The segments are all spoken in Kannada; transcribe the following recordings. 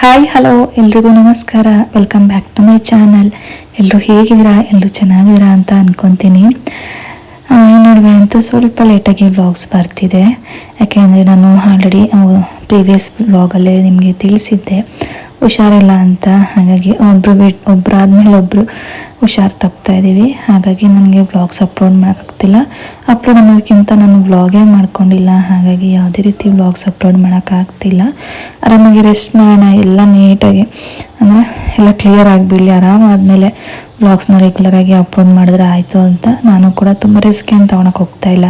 ಹಾಯ್ ಹಲೋ ಎಲ್ರಿಗೂ ನಮಸ್ಕಾರ. Welcome back to my channel ಎಲ್ಲರೂ ಹೇಗಿದ್ದೀರಾ? ಎಲ್ಲರೂ ಚೆನ್ನಾಗಿದ್ದೀರಾ ಅಂತ ಅಂದ್ಕೊತೀನಿ ನಡುವೆ, ಅಂತೂ ಸ್ವಲ್ಪ ಲೇಟಾಗಿ ವ್ಲಾಗ್ಸ್ ಬರ್ತಿದೆ. ಯಾಕೆಂದರೆ ನಾನು ಆಲ್ರೆಡಿ ಪ್ರೀವಿಯಸ್ ವ್ಲಾಗಲ್ಲೇ ನಿಮಗೆ ತಿಳಿಸಿದ್ದೆ. ಹುಷಾರಿಲ್ಲ ಅಂತ. ಹಾಗಾಗಿ ಒಬ್ಬರು ಬಿಟ್ಟು ಆದಮೇಲೆ ಒಬ್ಬರು ಹುಷಾರು ತಪ್ತಾ ಇದ್ದೀವಿ ಹಾಗಾಗಿ ನನಗೆ ವ್ಲಾಗ್ಸ್ ಅಪ್ಲೋಡ್ ಮಾಡೋಕ್ಕಾಗ್ತಿಲ್ಲ. ಅಪ್ಲೋಡ್ ಅನ್ನೋದಕ್ಕಿಂತ ನಾನು ವ್ಲಾಗೇ ಮಾಡ್ಕೊಂಡಿಲ್ಲ. ಹಾಗಾಗಿ ಯಾವುದೇ ರೀತಿ ವ್ಲಾಗ್ಸ್ ಅಪ್ಲೋಡ್ ಮಾಡೋಕ್ಕಾಗ್ತಿಲ್ಲ. ಆರಾಮಾಗಿ ರೆಸ್ಟ್ ಮಾಡೋಣ, ಎಲ್ಲ ನೀಟಾಗಿ, ಅಂದರೆ ಎಲ್ಲ ಕ್ಲಿಯರ್ ಆಗಿಬಿಡಲಿ. ಆರಾಮಾದಮೇಲೆ ವ್ಲಾಗ್ಸ್ನ ರೆಗ್ಯುಲರಾಗಿ ಅಪ್ಲೋಡ್ ಮಾಡಿದ್ರೆ ಆಯಿತು ಅಂತ. ನಾನು ಕೂಡ ತುಂಬ ರಿಸ್ಕ್ ಅಂತ ತೊಗೊಳಕ್ಕೆ ಹೋಗ್ತಾ ಇಲ್ಲ.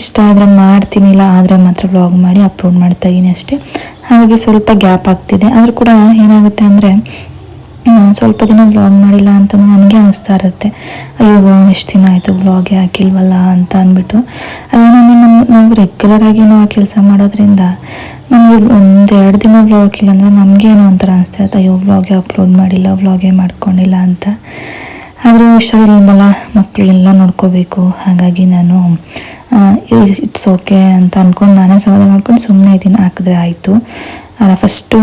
ಇಷ್ಟ ಆದರೆ ಮಾಡ್ತೀನಿ, ಇಲ್ಲ ಆದರೆ ಮಾತ್ರ ವ್ಲಾಗ್ ಮಾಡಿ ಅಪ್ಲೋಡ್ ಮಾಡ್ತಾ ಇದ್ದೀನಿ ಅಷ್ಟೇ. ಹಾಗಾಗಿ ಸ್ವಲ್ಪ ಗ್ಯಾಪ್ ಆಗ್ತಿದೆ. ಆದರೂ ಕೂಡ ಏನಾಗುತ್ತೆ ಅಂದರೆ ಸ್ವಲ್ಪ ದಿನ ವ್ಲಾಗ್ ಮಾಡಿಲ್ಲ ಅಂತಂದು ನನಗೆ ಅನಿಸ್ತಾ ಇರುತ್ತೆ. ಅಯ್ಯೋ ಎಷ್ಟು ದಿನ ಆಯಿತು ವ್ಲಾಗೇ ಹಾಕಿಲ್ವಲ್ಲ ಅಂತ ಅಂದ್ಬಿಟ್ಟು. ಅದೇ ನಾನು ನಮ್ಮ ನಾವು ರೆಗ್ಯುಲರಾಗಿ ನಾವು ಕೆಲಸ ಮಾಡೋದ್ರಿಂದ ನಮಗೆ ಒಂದೆರಡು ದಿನ ವ್ಲಾಗ್ ಹಾಕಿಲ್ಲ ಅಂದರೆ ನಮಗೇನೋ ಒಂಥರ ಅನಿಸ್ತಾ ಇರುತ್ತೆ. ಅಯ್ಯೋ ವ್ಲಾಗೇ ಅಪ್ಲೋಡ್ ಮಾಡಿಲ್ಲ ವ್ಲಾಗೇ ಮಾಡ್ಕೊಂಡಿಲ್ಲ ಅಂತ. ಆದರೂ ಹುಷಾರಿಲ್ಲ ಮಕ್ಕಳೆಲ್ಲ ನೋಡ್ಕೋಬೇಕು. ಹಾಗಾಗಿ ನಾನು ಇಟ್ಸ್ ಓಕೆ ಅಂತ ಅಂದ್ಕೊಂಡು ನಾನೇ ಸಮಾಧಾನ ಮಾಡ್ಕೊಂಡು ಸುಮ್ಮನೆ ಇದ್ದೀನಿ ಹಾಕಿದ್ರೆ ಆಯಿತು. ಫಸ್ಟು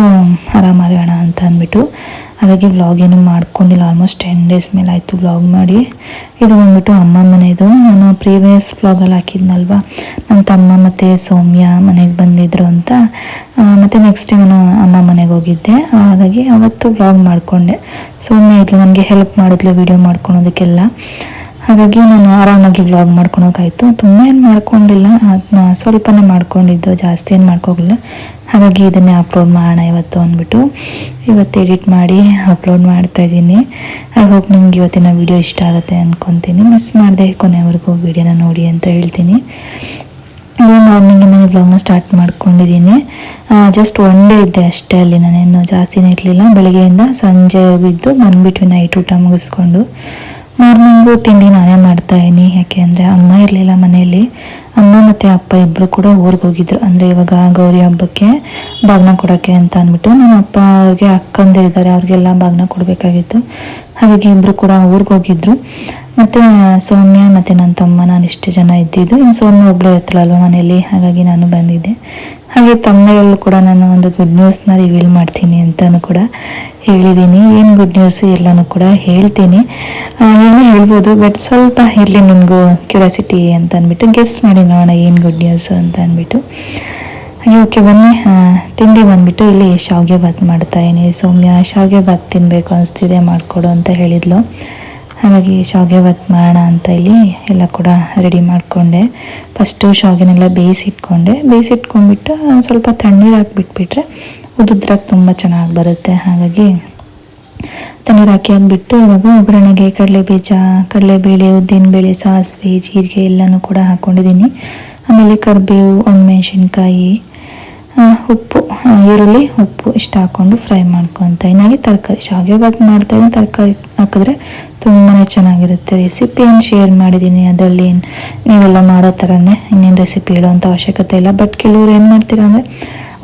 ಆರಾಮಾಗೋಣ ಅಂತ ಅಂದ್ಬಿಟ್ಟು ಹಾಗಾಗಿ ವ್ಲಾಗ್ ಏನು ಮಾಡ್ಕೊಂಡಿಲ್ಲ ಆಲ್ಮೋಸ್ಟ್ ಟೆನ್ ಡೇಸ್ ಮೇಲೆ ಆಯಿತು ವ್ಲಾಗ್ ಮಾಡಿ. ಇದು ಬಂದ್ಬಿಟ್ಟು ಅಮ್ಮ ಮನೆಯದು ನಾನು ಪ್ರೀವಿಯಸ್ ವ್ಲಾಗಲ್ಲಿ ಹಾಕಿದ್ನಲ್ವ? ನನ್ನ ತಮ್ಮ ಮತ್ತು ಸೌಮ್ಯ ಮನೆಗೆ ಬಂದಿದ್ರು ಅಂತ. ಮತ್ತು ನೆಕ್ಸ್ಟ್ ನಾನು ಅಮ್ಮ ಮನೆಗೆ ಹೋಗಿದ್ದೆ. ಹಾಗಾಗಿ ಅವತ್ತು ವ್ಲಾಗ್ ಮಾಡಿಕೊಂಡೆ. ಸೌಮ್ಯ ಇದ್ಲು, ನನಗೆ ಹೆಲ್ಪ್ ಮಾಡಿದ್ಲು ವೀಡಿಯೋ ಮಾಡ್ಕೊಳೋದಕ್ಕೆಲ್ಲ. ಹಾಗಾಗಿ ನಾನು ಆರಾಮಾಗಿ ವ್ಲಾಗ್ ಮಾಡ್ಕೊಳೋಕ್ಕಾಯ್ತು ತುಂಬ ಏನು ಮಾಡ್ಕೊಂಡಿಲ್ಲ. ಸ್ವಲ್ಪನೇ ಮಾಡ್ಕೊಂಡಿದ್ದು, ಜಾಸ್ತಿ ಏನು ಮಾಡ್ಕೋಗಿಲ್ಲ. ಹಾಗಾಗಿ ಇದನ್ನೇ ಅಪ್ಲೋಡ್ ಮಾಡೋಣ ಇವತ್ತು ಅಂದ್ಬಿಟ್ಟು. ಇವತ್ತು ಎಡಿಟ್ ಮಾಡಿ ಅಪ್ಲೋಡ್ ಮಾಡ್ತಾ ಇದ್ದೀನಿ. ಐ ಹೋಪ್ ನಿಮ್ಗೆ ಇವತ್ತಿನ ವಿಡಿಯೋ ಇಷ್ಟ ಆಗುತ್ತೆ ಅಂದ್ಕೊತೀನಿ ಮಿಸ್ ಮಾಡಿದೆ ಕೊನೆವರೆಗೂ ವಿಡಿಯೋನ ನೋಡಿ ಅಂತ ಹೇಳ್ತೀನಿ. ಮಾರ್ನಿಂಗಿಂದ ವ್ಲಾಗ್ನ ಸ್ಟಾರ್ಟ್ ಮಾಡ್ಕೊಂಡಿದ್ದೀನಿ. ಜಸ್ಟ್ ಒನ್ ಡೇ ಇದ್ದೆ ಅಷ್ಟೇ ಅಲ್ಲಿ. ನಾನೇನು ಜಾಸ್ತಿನೇ ಇರಲಿಲ್ಲ. ಬೆಳಗ್ಗೆಯಿಂದ ಸಂಜೆ ಬಿದ್ದು ಬಂದುಬಿಟ್ವಿ ನೈಟ್ ಊಟ ಮುಗಿಸ್ಕೊಂಡು. ಮಾರ್ನಿಂಗು ತಿಂಡಿ ನಾನೇ ಮಾಡ್ತಾ ಇದ್ದೀನಿ ಯಾಕೆ ಅಂದರೆ ಅಮ್ಮ ಇರಲಿಲ್ಲ ಮನೆಯಲ್ಲಿ. ಅಮ್ಮ ಮತ್ತು ಅಪ್ಪ ಇಬ್ಬರು ಕೂಡ ಊರಿಗೆ ಹೋಗಿದ್ರು. ಅಂದರೆ ಇವಾಗ ಗೌರಿ ಹಬ್ಬಕ್ಕೆ ಬಾಗ್ನ ಕೊಡೋಕ್ಕೆ ಅಂತ ಅಂದ್ಬಿಟ್ಟು ನಮ್ಮ ಅಪ್ಪ ಅವ್ರಿಗೆ ಇದ್ದಾರೆ. ಅವ್ರಿಗೆಲ್ಲ ಬಾಗ್ನ ಕೊಡಬೇಕಾಗಿತ್ತು. ಹಾಗಾಗಿ ಇಬ್ಬರು ಕೂಡ ಊರಿಗೆ ಹೋಗಿದ್ರು. ಮತ್ತು ಸೌಮ್ಯ ಮತ್ತು ನನ್ನ ತಮ್ಮ, ನಾನು ಇಷ್ಟು ಜನ ಇದ್ದಿದ್ದು. ಇನ್ನು ಸೌಮ್ಯ ಒಬ್ಬಳೇ ಇರ್ತಾಳಲ್ವ ಮನೆಯಲ್ಲಿ? ಹಾಗಾಗಿ ನಾನು ಬಂದಿದ್ದೆ. ಹಾಗೆ ತಮ್ಮಗಳಲ್ಲೂ ಕೂಡ ನಾನು ಒಂದು ಗುಡ್ ನ್ಯೂಸ್ನ ರಿವೀಲ್ ಮಾಡ್ತೀನಿ ಅಂತಲೂ ಕೂಡ ಹೇಳಿದ್ದೀನಿ. ಏನು ಗುಡ್ ನ್ಯೂಸ್ ಎಲ್ಲನೂ ಕೂಡ ಹೇಳ್ತೀನಿ. ಏನು ಏನೋ ಹೇಳ್ಬೋದು ಬಟ್ ಸ್ವಲ್ಪ ಇರಲಿ ನಿಮಗೂ ಕ್ಯೂರಿಯಾಸಿಟಿ ಅಂತ ಅಂದ್ಬಿಟ್ಟು ಗೆಸ್ ಮಾಡಿ ನೋಡೋಣ ಏನು ಗುಡ್ ನ್ಯೂಸ್ ಅಂತ ಅಂದ್ಬಿಟ್ಟು. ಹಾಗೆ ಓಕೆ ಬನ್ನಿ. ತಿಂಡಿ ಬಂದ್ಬಿಟ್ಟು ಇಲ್ಲಿ ಶಾವಿಗೆ ಭಾತ್ ಮಾಡ್ತಾ ಇದೀನಿ ಸೌಮ್ಯ, ಶಾವಿಗೆ ಭಾತ್ ತಿನ್ನಬೇಕು ಅನಿಸ್ತಿದೆ, ಮಾಡಿಕೊಡು ಅಂತ ಹೇಳಿದ್ಲು. ಹಾಗಾಗಿ ಶಾವಿಗೆ ಭಾತ್ ಮಾಡೋಣ ಅಂತ ಇಲ್ಲಿ ಎಲ್ಲ ಕೂಡ ರೆಡಿ ಮಾಡಿಕೊಂಡೆ. ಫಸ್ಟು ಶಾವಿಗೆನೆಲ್ಲ ಬೇಯಿಸಿಟ್ಕೊಂಡೆ. ಬೇಯಿಸಿಟ್ಕೊಂಡ್ಬಿಟ್ಟು ಸ್ವಲ್ಪ ತಣ್ಣೀರು ಹಾಕಿಬಿಟ್ಬಿಟ್ರೆ ಉದುದ್ರಾಗ ತುಂಬ ಚೆನ್ನಾಗಿ ಬರುತ್ತೆ. ಹಾಗಾಗಿ ತಣ್ಣೀರು ಹಾಕಿ ಹಾಕ್ಬಿಟ್ಟು ಇವಾಗ ಒಗ್ಗರಣೆಗೆ ಕಡಲೆ ಬೀಜ, ಕಡಲೆಬೇಳೆ, ಉದ್ದಿನಬೇಳೆ, ಸಾಸಿವೆ, ಜೀರಿಗೆ ಎಲ್ಲನೂ ಕೂಡ ಹಾಕ್ಕೊಂಡಿದ್ದೀನಿ ಆಮೇಲೆ ಕರಿಬೇವು ಒಣಮೆಣಸಿನ್ಕಾಯಿ ಉಪ್ಪು ಈರುಳ್ಳಿ, ಉಪ್ಪು ಇಷ್ಟು ಹಾಕ್ಕೊಂಡು ಫ್ರೈ ಮಾಡ್ಕೊತ ಇನ್ನಾಗಿ ತರಕಾರಿ, ಶಾವಿಗೆ ಬಾತ್ ಮಾಡ್ತಾ ಇದ್ದೀನಿ. ತರಕಾರಿ ಹಾಕಿದ್ರೆ ತುಂಬಾ ಚೆನ್ನಾಗಿರುತ್ತೆ ರೆಸಿಪಿ ಏನು ಶೇರ್ ಮಾಡಿದ್ದೀನಿ. ಅದರಲ್ಲಿ ನೀವೆಲ್ಲ ಮಾಡೋ ಥರನೇ ಇನ್ನೇನು ರೆಸಿಪಿ ಹೇಳೋವಂಥ ಅವಶ್ಯಕತೆ ಇಲ್ಲ. ಬಟ್ ಕೆಲವ್ರು ಏನು ಮಾಡ್ತೀರಾ ಅಂದರೆ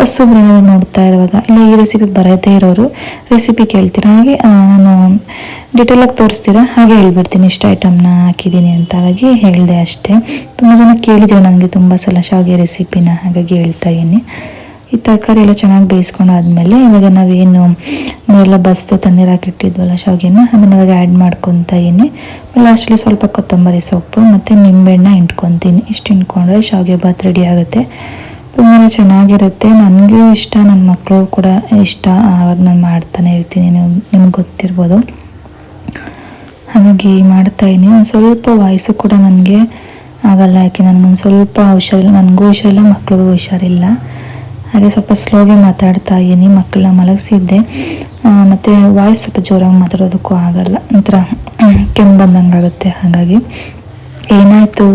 ಏನಾದ್ರು ನೋಡ್ತಾ ಇರುವಾಗ, ಇಲ್ಲ ಈ ರೆಸಿಪಿ ಬರದೇ ಇರೋರು ರೆಸಿಪಿ ಕೇಳ್ತೀರಾ? ಹಾಗೆ ನಾನು ಡಿಟೇಲಾಗಿ ತೋರಿಸ್ತೀರಾ? ಹಾಗೆ ಹೇಳ್ಬಿಡ್ತೀನಿ, ಇಷ್ಟು ಐಟಮ್ನ ಹಾಕಿದ್ದೀನಿ ಅಂತ ಹಾಗಾಗಿ ಹೇಳಿದೆ ಅಷ್ಟೇ. ತುಂಬ ಜನ ಕೇಳಿದ್ರು ನನಗೆ ತುಂಬ ಸಲ ಶಾವಿಗೆ ರೆಸಿಪಿನ ಹಾಗಾಗಿ ಹೇಳ್ತಾ ಇದ್ದೀನಿ. ಈ ತರಕಾರಿ ಎಲ್ಲ ಚೆನ್ನಾಗಿ ಬೇಯಿಸ್ಕೊಂಡಾದ್ಮೇಲೆ ಇವಾಗ ನಾವೇನು ಎಲ್ಲ ಬಸ್ತು ತಣ್ಣೀರು ಹಾಕಿಟ್ಟಿದ್ವಲ್ಲ ಶಾವಿಗೆನ, ಅದನ್ನ ಇವಾಗ ಆ್ಯಡ್ ಮಾಡ್ಕೊತಾ ಇದ್ದೀನಿ. ಲಾಸ್ಟಲ್ಲಿ ಸ್ವಲ್ಪ ಕೊತ್ತಂಬರಿ ಸೊಪ್ಪು ಮತ್ತು ನಿಂಬೆಹಣ್ಣ ಇಟ್ಕೊತೀನಿ ಇಷ್ಟು ಇಟ್ಕೊಂಡ್ರೆ ಶಾವಿಗೆ ಬಾತ್ ರೆಡಿ ಆಗುತ್ತೆ. ತುಂಬಾ ಚೆನ್ನಾಗಿರುತ್ತೆ. ನನಗೂ ಇಷ್ಟ ನನ್ನ ಮಕ್ಕಳು ಕೂಡ ಇಷ್ಟ. ಆವಾಗ ನಾನು ಮಾಡ್ತಾನೆ ಇರ್ತೀನಿ. ನಿಮ್ಗೆ ಗೊತ್ತಿರ್ಬೋದು. ಹಾಗಾಗಿ ಮಾಡ್ತಾಯಿದ್ದೀನಿ ಒಂದು ಸ್ವಲ್ಪ ವಾಯ್ಸು ಕೂಡ ನನಗೆ ಆಗಲ್ಲ. ಯಾಕೆ, ನನಗೊಂದು ಸ್ವಲ್ಪ ಹುಷಾರಿಲ್ಲ. ನನಗೂ ಹುಷಾರಿಲ್ಲ, ಮಕ್ಳಿಗೂ ಹುಷಾರಿಲ್ಲ. ಹಾಗೆ ಸ್ವಲ್ಪ ಸ್ಲೋಗೆ ಮಾತಾಡ್ತಾ ಇದ್ದೀನಿ. ಮಕ್ಕಳನ್ನ ಮಲಗಿಸಿದ್ದೆ. ಮತ್ತು ವಾಯ್ಸ್ ಸ್ವಲ್ಪ ಜೋರಾಗಿ ಮಾತಾಡೋದಕ್ಕೂ ಆಗಲ್ಲ. ಒಂಥರ ಕೆಮ್ಮು ಬಂದಂಗೆ ಆಗುತ್ತೆ ಹಾಗಾಗಿ ಏನಾಯಿತು?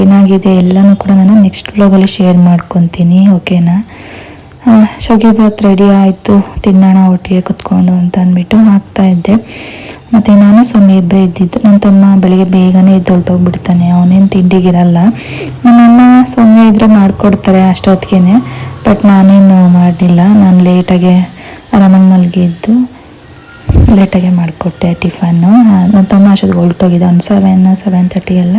ಏನಾಗಿದೆ ಎಲ್ಲನೂ ಕೂಡ ನಾನು ನೆಕ್ಸ್ಟ್ ಬ್ಲಾಗಲ್ಲಿ ಶೇರ್ ಮಾಡ್ಕೊತೀನಿ ಓಕೆನಾ ಶಾವಿಗೆ ಬಾತ್ ರೆಡಿ ಆಯಿತು, ತಿನ್ನೋಣ ಒಟ್ಟಿಗೆ ಕುತ್ಕೊಂಡು ಅಂತ ಅಂದ್ಬಿಟ್ಟು ಹಾಕ್ತಾ ಇದ್ದೆ. ಮತ್ತು ನಾನು ಸೊನ್ನೆ ಇಬ್ಬರೇ ಇದ್ದಿದ್ದು ನನ್ನ ತಮ್ಮ ಬೆಳಿಗ್ಗೆ ಬೇಗನೆ ಎದ್ದು ಹೊರಟೋಗ್ಬಿಡ್ತಾನೆ, ಅವನೇನು ತಿಂಡಿಗಿರಲ್ಲ ನಮ್ಮಮ್ಮ ಸೊನ್ನೆ ಇದ್ರೆ ಮಾಡಿಕೊಡ್ತಾರೆ ಅಷ್ಟೊತ್ತಿಗೆ ಬಟ್ ನಾನೇನು ಮಾಡಲಿಲ್ಲ, ನಾನು ಲೇಟಾಗೆ ಆರಾಮಾಗಿ ಮಲಗಿದ್ದು. ಲೇಟಾಗೆ ಮಾಡಿಕೊಟ್ಟೆ ಟಿಫನ್ನು. ನನ್ನ ತಮ್ಮ ಅಷ್ಟೊತ್ತಿಗೆ ಹೊರಟೋಗಿದ್ದ. ಒಂದು ಸೆವೆನ್ ಸೆವೆನ್ ತರ್ಟಿ ಎಲ್ಲ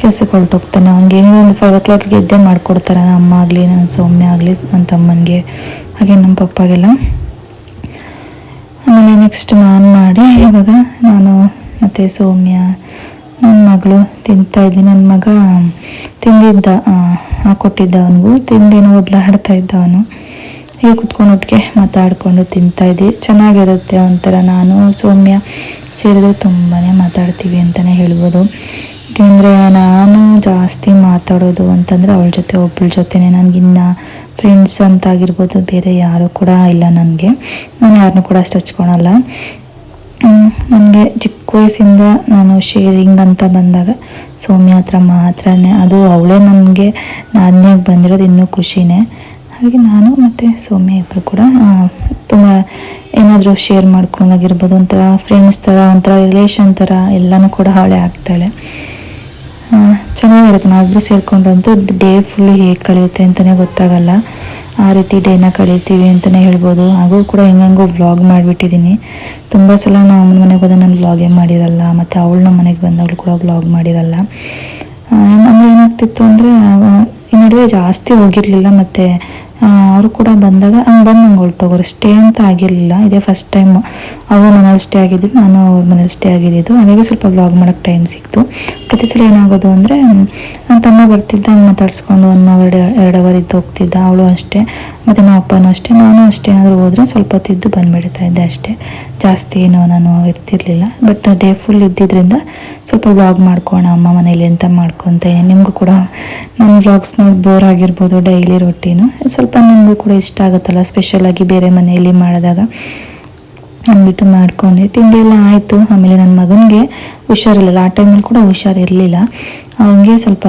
ಕೆಲಸಕ್ಕೆ ಹೊರಟೋಗ್ತಾನೆ. ಅವ್ನಿಗೆ ಏನೋ ಒಂದು ಫೈವ್ ಓ ಕ್ಲಾಕಿಗೆ ಎದ್ದೇ ಮಾಡಿಕೊಡ್ತಾರೆ. ನನ್ನ ಅಮ್ಮ ಆಗಲಿ, ನನ್ನ ಸೌಮ್ಯ ಆಗಲಿ, ನನ್ನ ತಮ್ಮನಿಗೆ. ಹಾಗೆ ನಮ್ಮ ಪಪ್ಪಾಗೆಲ್ಲ. ಆಮೇಲೆ ನೆಕ್ಸ್ಟ್ ನಾನು ಮಾಡಿ, ಇವಾಗ ನಾನು ಮತ್ತು ಸೌಮ್ಯ, ನನ್ನ ಮಗಳು ತಿಂತಾ ಇದ್ವಿ. ನನ್ನ ಮಗ ತಿಂದಿದ್ದ ಹಾಕೊಟ್ಟಿದ್ದ ಅವನಿಗೂ. ತಿಂದೇನೋ ಓದ್ಲಾಡ್ತಾ ಇದ್ದ ಅವನು ಹೀಗೆ ಕುತ್ಕೊಂಡು ಒಟ್ಟಿಗೆ ಮಾತಾಡಿಕೊಂಡು ತಿಂತಾ ಇದ್ವಿ ಚೆನ್ನಾಗಿರುತ್ತೆ ಒಂಥರ ನಾನು, ಸೌಮ್ಯ ಸೇರಿದ್ರೆ ತುಂಬಾ ಮಾತಾಡ್ತೀವಿ ಅಂತಲೇ ಹೇಳ್ಬೋದು. ಯಾಕೆಂದರೆ ನಾನು ಜಾಸ್ತಿ ಮಾತಾಡೋದು ಅಂತಂದರೆ ಅವಳ ಜೊತೆ ಒಬ್ಬಳ ಜೊತೆನೇ. ನನಗಿನ್ನ ಫ್ರೆಂಡ್ಸ್ ಅಂತ ಆಗಿರ್ಬೋದು ಬೇರೆ ಯಾರೂ ಕೂಡ ಇಲ್ಲ ನನಗೆ. ನಾನು ಯಾರನ್ನೂ ಕೂಡ ಅಷ್ಟು ಹಚ್ಕೊಳಲ್ಲ ನನಗೆ ಚಿಕ್ಕ ವಯಸ್ಸಿಂದ ನಾನು ಶೇರಿಂಗ್ ಅಂತ ಬಂದಾಗ ಸೌಮ್ಯ ಹತ್ರ ಮಾತ್ರನೇ. ಅದು ಅವಳೇ ನನಗೆ ನಾನೇ ಬಂದಿರೋದು ಇನ್ನೂ ಖುಷಿನೇ. ಹಾಗೆ ನಾನು ಮತ್ತು ಸೌಮ್ಯ ಇಬ್ಬರು ಕೂಡ ತುಂಬ ಏನಾದರೂ ಶೇರ್ ಮಾಡ್ಕೊಂಡಾಗಿರ್ಬೋದು, ಒಂಥರ ಫ್ರೆಂಡ್ಸ್ ಥರ ಒಂಥರ ರಿಲೇಷನ್ ಥರ ಎಲ್ಲನೂ ಕೂಡ ಹಾಳೆ ಆಗ್ತಾಳೆ. ಚೆನ್ನಾಗಿರುತ್ತೆ. ನಾವಿಬ್ಬರು ಸೇರ್ಕೊಂಡ್ರಂತೂ ಡೇ ಫುಲ್ಲು ಹೇಗೆ ಕಳೆಯುತ್ತೆ ಅಂತಲೇ ಗೊತ್ತಾಗಲ್ಲ. ಆ ರೀತಿ ಡೇನ ಕಳೀತೀವಿ ಅಂತಲೇ ಹೇಳ್ಬೋದು. ಹಾಗೂ ಕೂಡ ಹೆಂಗೋ ವ್ಲಾಗ್ ಮಾಡಿಬಿಟ್ಟಿದ್ದೀನಿ. ತುಂಬ ಸಲ ನಾವು ಅಮ್ಮನ ಮನೆಗೆ ಹೋದಾಗ ನಾನು ವ್ಲಾಗೇ ಮಾಡಿರಲ್ಲ, ಮತ್ತು ಅವಳು ನಮ್ಮ ಮನೆಗೆ ಬಂದವಳು ಕೂಡ ವ್ಲಾಗ್ ಮಾಡಿರಲ್ಲ. ಅಂದರೆ ಏನಾಗ್ತಿತ್ತು ಅಂದರೆ ಈ ನಡುವೆ ಜಾಸ್ತಿ ಹೋಗಿರಲಿಲ್ಲ, ಮತ್ತು ಅವರು ಕೂಡ ಬಂದಾಗ ಬಂದು ನಂಗೆ ಹೊರಟೋಗೋರು ಸ್ಟೇ ಅಂತ ಆಗಿರಲಿಲ್ಲ. ಇದೇ ಫಸ್ಟ್ ಟೈಮ್ ಅವ್ರ ಮನೇಲಿ ಸ್ಟೇ ಆಗಿದ್ದು ನಾನು ಅವ್ರ ಮನೇಲಿ ಸ್ಟೇ ಆಗಿದ್ದು ಹಾಗಾಗಿ ಸ್ವಲ್ಪ ವ್ಲಾಗ್ ಮಾಡೋಕ್ಕೆ ಟೈಮ್ ಸಿಕ್ತು. ಪ್ರತಿ ಸಲ ಏನಾಗೋದು ಅಂದರೆ ನನ್ನ ತಮ್ಮ ಬರ್ತಿದ್ದ ಹಂಗೆ ಮಾತಾಡಿಸ್ಕೊಂಡು ಒನ್ ಅವರ್ ಎರಡು ಅವರ್ ಇದ್ದು ಹೋಗ್ತಿದ್ದ. ಅವಳು ಅಷ್ಟೇ, ಮತ್ತು ನಮ್ಮ ಅಪ್ಪನೂ ಅಷ್ಟೇ. ನಾನು ಅಷ್ಟೇ ಏನಾದರೂ ಹೋದರೆ ಸ್ವಲ್ಪ ಹೊತ್ತಿದ್ದು ಬಂದುಬಿಡ್ತಾ ಇದ್ದೆ ಅಷ್ಟೇ. ಜಾಸ್ತಿ ಏನೋ ನಾನು ಇರ್ತಿರ್ಲಿಲ್ಲ. ಬಟ್ ಡೇ ಫುಲ್ ಇದ್ದಿದ್ದರಿಂದ ಸ್ವಲ್ಪ ವ್ಲಾಗ್ ಮಾಡ್ಕೋಣ, ಅಮ್ಮ ಮನೇಲಿ ಅಂತ ಮಾಡ್ಕೊತ ನಿಮಗೂ ಕೂಡ ನನ್ನ ವ್ಲಾಗ್ಸ್ ನೋಡಿ ಬೋರ್ ಆಗಿರ್ಬೋದು ಡೈಲಿ ರೊಟ್ಟಿನೂ ಸ್ವಲ್ಪ ನಿಮಗೂ ಕೂಡ ಇಷ್ಟ ಆಗುತ್ತಲ್ಲ ಸ್ಪೆಷಲಾಗಿ ಬೇರೆ ಮನೆಯಲ್ಲಿ ಮಾಡಿದಾಗ. ಅಂದ್ಬಿಟ್ಟು ಮಾಡ್ಕೊಂಡೆ. ತಿಂಡಿ ಎಲ್ಲ ಆಯಿತು. ಆಮೇಲೆ ನನ್ನ ಮಗನಿಗೆ ಹುಷಾರಿರಲಿಲ್ಲ. ಆ ಟೈಮಲ್ಲಿ ಕೂಡ ಹುಷಾರಿರಲಿಲ್ಲ. ಅವನಿಗೆ ಸ್ವಲ್ಪ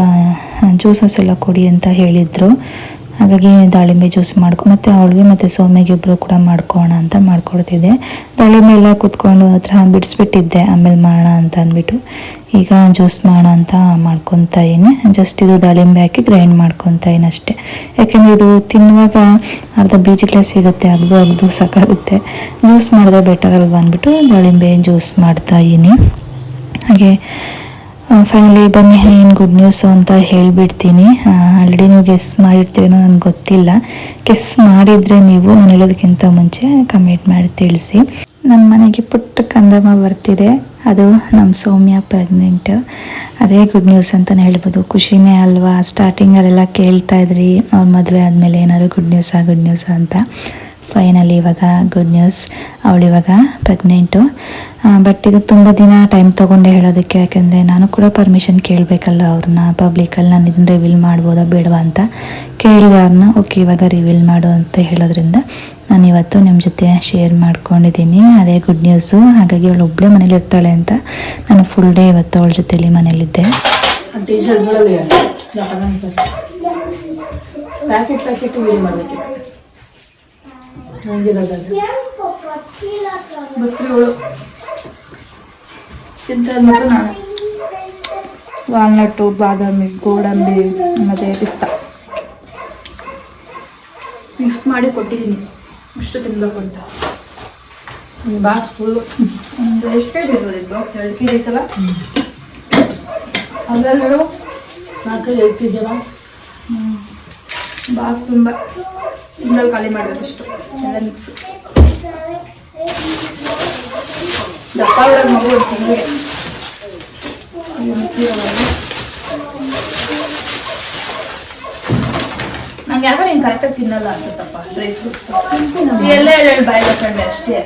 ಜ್ಯೂಸಸ್ ಎಲ್ಲ ಕೊಡಿ ಅಂತ ಹೇಳಿದರು. ಹಾಗಾಗಿ ದಾಳಿಂಬೆ ಜ್ಯೂಸ್ ಮಾಡ್ಕೊ, ಮತ್ತೆ ಅವಳಿಗೆ ಮತ್ತು ಸೌಮ್ಯಗೆ ಇಬ್ಬರು ಕೂಡ ಮಾಡ್ಕೋಣ ಅಂತ ಮಾಡ್ಕೊಡ್ತಿದ್ದೆ. ದಾಳಿಂಬೆ ಎಲ್ಲ ಕುತ್ಕೊಂಡು ಹತ್ರ ಬಿಡಿಸ್ಬಿಟ್ಟಿದ್ದೆ, ಆಮೇಲೆ ಮಾಡೋಣ ಅಂತ ಅಂದ್ಬಿಟ್ಟು. ಈಗ ಜ್ಯೂಸ್ ಮಾಡೋಣ ಅಂತ ಮಾಡ್ಕೊತಾ ಇದ್ದೀನಿ. ಜಸ್ಟ್ ಇದು ದಾಳಿಂಬೆ ಹಾಕಿ ಗ್ರೈಂಡ್ ಮಾಡ್ಕೊತಾ ಇದ್ದೀನಿ ಅಷ್ಟೇ. ಯಾಕೆಂದರೆ ಇದು ತಿನ್ನುವಾಗ ಅರ್ಧ ಬೀಜಗಳೇ ಸಿಗುತ್ತೆ ಅಗ್ದು ಅಗ್ದು ಸಾಕಾಗುತ್ತೆ. ಜ್ಯೂಸ್ ಮಾಡಿದ್ರೆ ಬೆಟರ್ ಅಲ್ವಾ ಅಂದ್ಬಿಟ್ಟು ದಾಳಿಂಬೆ ಜ್ಯೂಸ್ ಮಾಡ್ತಾ ಇದ್ದೀನಿ. ಹಾಗೆ ಫೈನಲಿ ಬನ್ನಿ ಏನು ಗುಡ್ ನ್ಯೂಸ್ ಅಂತ ಹೇಳಿಬಿಡ್ತೀನಿ. ಆಲ್ರೆಡಿ ನೀವು ಗೆಸ್ ಮಾಡಿರ್ತೀರೇನೋ ನನಗೆ ಗೊತ್ತಿಲ್ಲ. ಗೆಸ್ ಮಾಡಿದರೆ ನೀವು ನಾನು ಹೇಳೋದಕ್ಕಿಂತ ಮುಂಚೆ ಕಮೆಂಟ್ ಮಾಡಿ ತಿಳಿಸಿ. ನಮ್ಮ ಮನೆಗೆ ಪುಟ್ಟ ಕಂದಮ್ಮ ಬರ್ತಿದೆ. ಅದು ನಮ್ಮ ಸೌಮ್ಯ ಪ್ರೆಗ್ನೆಂಟ್ ಅದೇ ಗುಡ್ ನ್ಯೂಸ್ ಅಂತಲೇ ಹೇಳ್ಬೋದು. ಖುಷಿನೇ ಅಲ್ವಾ? ಸ್ಟಾರ್ಟಿಂಗಲ್ಲೆಲ್ಲ ಕೇಳ್ತಾಯಿದ್ರಿ ಅವ್ರ ಮದುವೆ ಆದಮೇಲೆ ಏನಾದ್ರು ಗುಡ್ ನ್ಯೂಸಾ ಗುಡ್ ನ್ಯೂಸಾ ಅಂತ. ಫೈನಲಿ ಇವಾಗ ಗುಡ್ ನ್ಯೂಸ್ ಅವಳು ಇವಾಗ ಪ್ರೆಗ್ನೆಂಟು ಬಟ್ ಇದು ತುಂಬ ದಿನ ಟೈಮ್ ತೊಗೊಂಡೆ ಹೇಳೋದಕ್ಕೆ, ಯಾಕೆಂದರೆ ನಾನು ಕೂಡ ಪರ್ಮಿಷನ್ ಕೇಳಬೇಕಲ್ಲ ಅವ್ರನ್ನ ಪಬ್ಲಿಕಲ್ಲಿ ನಾನು ಇದನ್ನ ರಿವೀಲ್ ಮಾಡ್ಬೋದಾ ಬೇಡವಾ ಅಂತ ಕೇಳಿದೆ ಅವ್ರನ್ನ. ಓಕೆ ಇವಾಗ ರಿವೀಲ್ ಮಾಡು ಅಂತ ಹೇಳೋದ್ರಿಂದ ನಾನು ಇವತ್ತು ನಿಮ್ಮ ಜೊತೆ ಶೇರ್ ಮಾಡ್ಕೊಂಡಿದ್ದೀನಿ. ಅದೇ ಗುಡ್ ನ್ಯೂಸು ಹಾಗಾಗಿ ಅವಳು ಒಬ್ಬಳೇ ಮನೇಲಿ ಇರ್ತಾಳೆ ಅಂತ ನಾನು ಫುಲ್ ಡೇ ಇವತ್ತು ಅವಳ ಜೊತೆಲಿ ಮನೇಲಿದ್ದೆ. ಪ್ಯಾಕೆಟ್ ಪ್ಯಾಕೆಟ್ ಮಾತ್ರ ನಾನು ವಾಲ್ನಟ್ಟು ಬಾದಾಮಿ ಗೋಡಂಬಿ ಮತ್ತು ಪಿಸ್ತಾ. ಮಿಕ್ಸ್ ಮಾಡಿ ಕೊಟ್ಟಿದ್ದೀನಿ ಇಷ್ಟು ತಿನ್ಬೇಕು ಅಂತ. ಬಾಕ್ಸ್ ಫುಲ್ ಒಂದು ಎಷ್ಟು ಕೆ ಜಿ ಇರ್ಬೋದು ಬಾಕ್ಸ್ ಎರಡು ಕೆ ಜಿ ಐತಲ್ಲ? ಅದರಲ್ಲೂ ನಾಲ್ಕೈದು ಐದು ಕೆ ಜಿ ಅಲ್ಲ ಬಾಕ್ಸ್ ತುಂಬ. ಇದ್ರಲ್ಲಿ ಖಾಲಿ ಮಾಡಬೇಕಷ್ಟು ಎಲ್ಲ ಮಿಕ್ಸ್ ದಪ್ಪ ಮಗು ತಿಂಗಳಿಗೆ. ನಂಗೆ ಯಾಕೋ ನೀನು ಕರೆಕ್ಟಾಗಿ ತಿನ್ನಲ್ಲ ಅನ್ಸುತ್ತಪ್ಪ. ಡ್ರೈ ಫ್ರೂಟ್ಸ್ ಎಲ್ಲ ಹೇಳಿ ಬಾಯಿ ಹಾಕೊಂಡೆ ಅಷ್ಟೇ.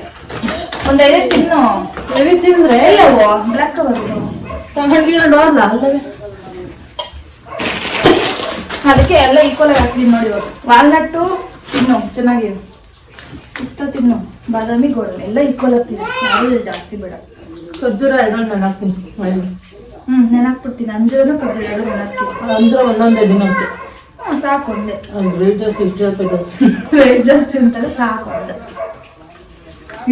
ಒಂದು ಐದು ತಿನ್ನು. ಎವಿ ತಿಂದ್ರೆ? ಎಲ್ಲವೋ ಬ್ಲ್ಯಾಕ್ ಕವರ್ ತಗೊಂಡಿರೋ ನೋಡಲ್ಲ ಅಲ್ಲವೇ? ಅದಕ್ಕೆ ಎಲ್ಲ ಈಕ್ವಲ್ ಆಗಿ ಹಾಕ್ತೀನಿ ನೋಡಿ ಇವಾಗ. ವಾಲ್ನಟ್ಟು ತಿನ್ನು ಚೆನ್ನಾಗಿ ಇಷ್ಟ ತಿನ್ನು. ಬಾದಾಮಿ ಗೋಡಂಬಿ ಎಲ್ಲ ಈಕ್ವಲ್ ಆಗ್ತೀನಿ ಯಾರು ಜಾಸ್ತಿ ಬೇಡ. ಖಜ್ಜೂರ ಎರಡು ನೆನಾಕ್ತೀನಿ ಹ್ಞೂ ಹ್ಮ್ ನೆನಾಕ್ಬಿಡ್ತೀನಿ ಅಂಜೂರನು ಕಬ್ಬು ಎರಡು ನೆನಾಕ್ತೀನಿ ಅಂದ್ರೆ ಒಂದೊಂದೇ ದಿನ ಸಾಕು ಒಂದೇ. ರೇಟ್ ಜಾಸ್ತಿ ಇಷ್ಟು ಹೇಳ್ಬೇಕು ರೇಟ್ ಜಾಸ್ತಿ ಅಂತಲ್ಲ ಸಾಕು ಒಂದೇ.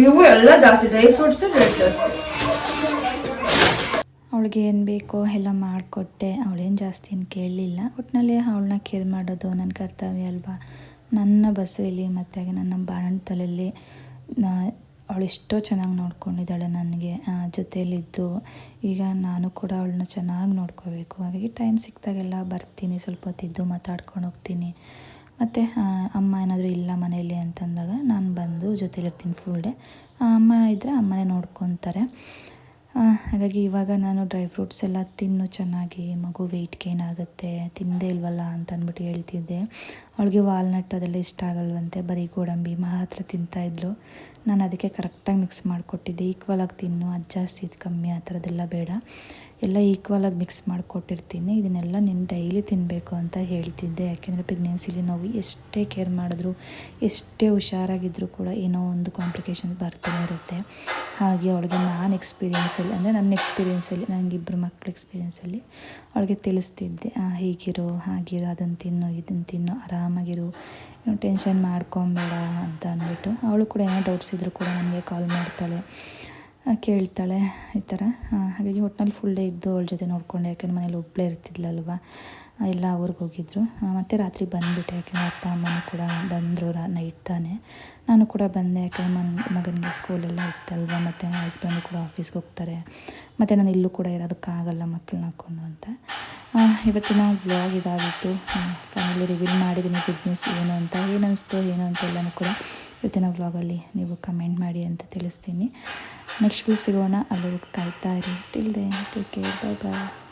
ಇವು ಎಲ್ಲ ಜಾಸ್ತಿ ಡ್ರೈ ಫ್ರೂಟ್ಸ್ ರೇಟ್ ಜಾಸ್ತಿ. ಅವಳಿಗೆ ಏನು ಬೇಕೋ ಎಲ್ಲ ಮಾಡಿಕೊಟ್ಟೆ. ಅವಳೇನು ಜಾಸ್ತಿ ಏನು ಕೇಳಲಿಲ್ಲ. ಒಟ್ಟಿನಲ್ಲಿ ಅವಳನ್ನ ಕೇರ್ ಮಾಡೋದು ನನ್ನ ಕರ್ತವ್ಯ ಅಲ್ವಾ? ನನ್ನ ಬಸ್ಸಲ್ಲಿ ಮತ್ತು ಹಾಗೆ ನನ್ನ ಬಾಣಂತಲಲ್ಲಿ ಅವಳು ಅವಳೆಷ್ಟೋ ಚೆನ್ನಾಗಿ ನೋಡ್ಕೊಂಡಿದ್ದಾಳೆ ನನಗೆ ಜೊತೆಯಲ್ಲಿದ್ದು. ಈಗ ನಾನು ಕೂಡ ಅವಳನ್ನ ಚೆನ್ನಾಗಿ ನೋಡ್ಕೋಬೇಕು. ಹಾಗಾಗಿ ಟೈಮ್ ಸಿಕ್ಕಿದಾಗೆಲ್ಲ ಬರ್ತೀನಿ, ಸ್ವಲ್ಪ ಹೊತ್ತಿದ್ದು ಮಾತಾಡ್ಕೊಂಡು ಹೋಗ್ತೀನಿ. ಮತ್ತು ಅಮ್ಮ ಏನಾದರೂ ಇಲ್ಲ ಮನೆಯಲ್ಲಿ ಅಂತಂದಾಗ ನಾನು ಬಂದು ಜೊತೆಲಿರ್ತೀನಿ ಫುಲ್ ಡೇ ಅಮ್ಮ ಇದ್ದರೆ ಅಮ್ಮನೇ ನೋಡ್ಕೊತಾರೆ. ಹಾಗಾಗಿ ಇವಾಗ ನಾನು ಡ್ರೈ ಫ್ರೂಟ್ಸ್ ಎಲ್ಲ ತಿನ್ನು ಚೆನ್ನಾಗಿ, ಮಗು ವೆಯ್ಟ್ ಗೇನ್ ಆಗುತ್ತೆ, ತಿಂದೇ ಇಲ್ವಲ್ಲ ಅಂತ ಅಂದ್ಬಿಟ್ಟು ಹೇಳ್ತಿದ್ದೆ. ಅವಳಿಗೆ ವಾಲ್ನಟ್ ಅದೆಲ್ಲ ಇಷ್ಟ ಆಗಲ್ವಂತೆ, ಬರೀ ಗೋಡಂಬಿ ಮಾತ್ರ ತಿಂತಾಯಿದ್ಲು ನಾನು ಅದಕ್ಕೆ ಕರೆಕ್ಟಾಗಿ ಮಿಕ್ಸ್ ಮಾಡಿಕೊಟ್ಟಿದ್ದೆ. ಈಕ್ವಲಾಗಿ ತಿನ್ನು ಅದು ಜಾಸ್ತಿ ಇದು ಕಮ್ಮಿ ಆ ಥರದ್ದೆಲ್ಲ ಬೇಡ. ಎಲ್ಲ ಈಕ್ವಲಾಗಿ ಮಿಕ್ಸ್ ಮಾಡಿಕೊಟ್ಟಿರ್ತೀನಿ. ಇದನ್ನೆಲ್ಲ ನೀನು ಡೈಲಿ ತಿನ್ನಬೇಕು ಅಂತ ಹೇಳ್ತಿದ್ದೆ. ಯಾಕೆಂದರೆ ಪ್ರೆಗ್ನೆನ್ಸಿಲಿ ನಾವು ಎಷ್ಟೇ ಕೇರ್ ಮಾಡಿದ್ರು, ಎಷ್ಟೇ ಹುಷಾರಾಗಿದ್ದರೂ ಕೂಡ ಏನೋ ಒಂದು ಕಾಂಪ್ಲಿಕೇಶನ್ ಬರ್ತಾನೆ ಇರುತ್ತೆ. ಹಾಗೆ ಅವಳಿಗೆ ನಾನು ಎಕ್ಸ್ಪೀರಿಯೆನ್ಸಲ್ಲಿ, ಅಂದರೆ ನನ್ನ ಎಕ್ಸ್ಪೀರಿಯೆನ್ಸಲ್ಲಿ ನನಗಿಬ್ಬರು ಮಕ್ಕಳ ಎಕ್ಸ್ಪೀರಿಯೆನ್ಸಲ್ಲಿ ಅವಳಿಗೆ ತಿಳಿಸ್ತಿದ್ದೆ. ಹೀಗಿರೋ, ಹಾಗಿರೋ, ಅದನ್ನು ತಿನ್ನು, ಇದನ್ನು ತಿನ್ನು ಆರಾಮಾಗಿರು. ಏನು ಟೆನ್ಷನ್ ಮಾಡ್ಕೊಬೇಡ ಅಂತ ಅಂದ್ಬಿಟ್ಟು ಅವಳು ಕೂಡ ಏನೋ ಡೌಟ್ಸ್ ಇದ್ದರೂ ಕೂಡ ನನಗೆ ಕಾಲ್ ಮಾಡ್ತಾಳೆ. ಕೇಳ್ತಾಳೆ ಈ ಥರ ಹಾಗಾಗಿ ಒಟ್ನಲ್ಲಿ ಫುಲ್ ಡೇ ಇದ್ದು ಅವಳ ಜೊತೆ ನೋಡ್ಕೊಂಡೆ. ಯಾಕೆಂದ್ರೆ ಮನೇಲಿ ಒಬ್ಬಳೇ ಇರ್ತಿದ್ಲಲ್ವ. ಎಲ್ಲ ಊರಿಗೆ ಹೋಗಿದ್ರು. ಮತ್ತೆ ರಾತ್ರಿ ಬಂದುಬಿಟ್ಟೆ, ಯಾಕೆಂದರೆ ಅಪ್ಪ, ಅಮ್ಮನೂ ಕೂಡ ಬಂದರು ರಾ ನೈಟ್ ತಾನೇ. ನಾನು ಕೂಡ ಬಂದೆ, ಯಾಕೆಂದರೆ ಮನ್, ಮಗನಿಗೆ ಸ್ಕೂಲೆಲ್ಲ ಇತ್ತಲ್ವ, ಮತ್ತು ಹಸ್ಬೆಂಡು ಕೂಡ ಆಫೀಸ್ಗೆ ಹೋಗ್ತಾರೆ. ಮತ್ತು ನಾನು ಇಲ್ಲೂ ಕೂಡ ಇರೋದಕ್ಕಾಗಲ್ಲ ಮಕ್ಕಳನ್ನ ಹಾಕ್ಕೊಂಡು ಅಂತ. ಇವತ್ತಿನ ಬ್ಲಾಗ್ ಇದಾಗಿತ್ತು. ಫೈನಲಿ ರಿವೀಲ್ ಮಾಡಿದ್ದೀನಿ ಗುಡ್ ನ್ಯೂಸ್ ಏನು ಅಂತ ಏನು ಏನು ಅಂತ ಎಲ್ಲನೂ ಕೂಡ ಇವತ್ತಿನ ವ್ಲಾಗಲ್ಲಿ ನೀವು ಕಮೆಂಟ್ ಮಾಡಿ ಅಂತ ತಿಳಿಸ್ತೀನಿ. ನೆಕ್ಸ್ಟ್ ಸಿಗೋಣ ಅಲ್ಲಿ ಕಾಯ್ತಾ ಇರಿ. Till then take care bye bye